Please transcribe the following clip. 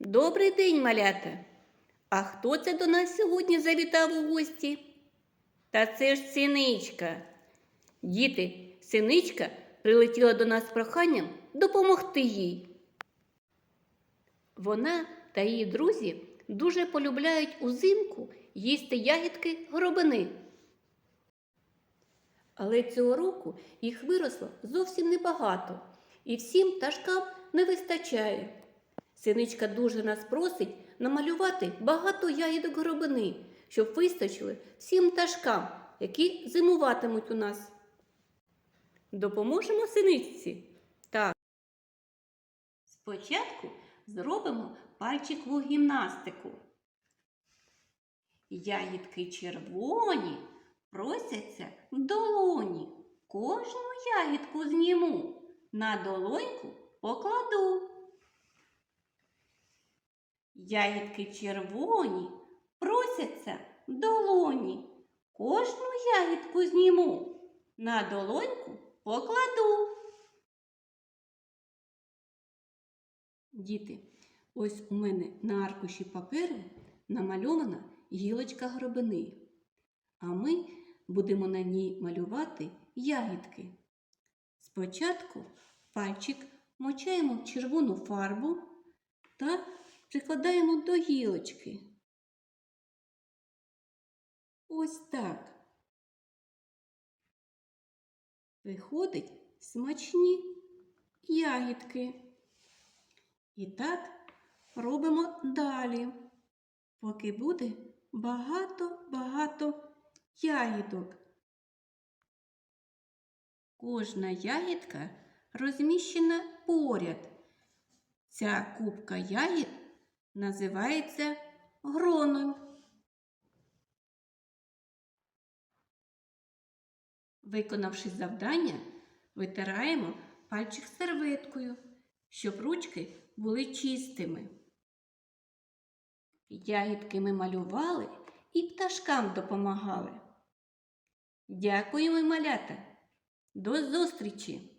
Добрий день, малята! А хто це до нас сьогодні завітав у гості? Та це ж синичка. Діти, синичка прилетіла до нас з проханням допомогти їй. Вона та її друзі дуже полюбляють узимку їсти ягідки горобини. Але цього року їх виросло зовсім небагато, і всім пташкам не вистачає. Синичка дуже нас просить намалювати багато ягідок горобини, щоб вистачили всім пташкам, які зимуватимуть у нас. Допоможемо синичці? Так. Спочатку зробимо пальчикову гімнастику. Ягідки червоні просяться в долоні. Кожну ягідку зніму, на долоньку покладу. Ягідки червоні просяться долоні. Кожну ягідку зніму, на долоньку покладу. Діти, ось у мене на аркуші паперу намальована гілочка гробини, а ми будемо на ній малювати ягідки. Спочатку пальчик мочаємо в червону фарбу та прикладаємо до гілочки. Ось так. Виходить смачні ягідки. І так робимо далі, поки буде багато-багато ягідок. Кожна ягідка розміщена поряд. Ця кубка ягід називається гроном. Виконавши завдання, витираємо пальчик серветкою, щоб ручки були чистими. Ягідки ми малювали і пташкам допомагали. Дякуємо, малята! До зустрічі!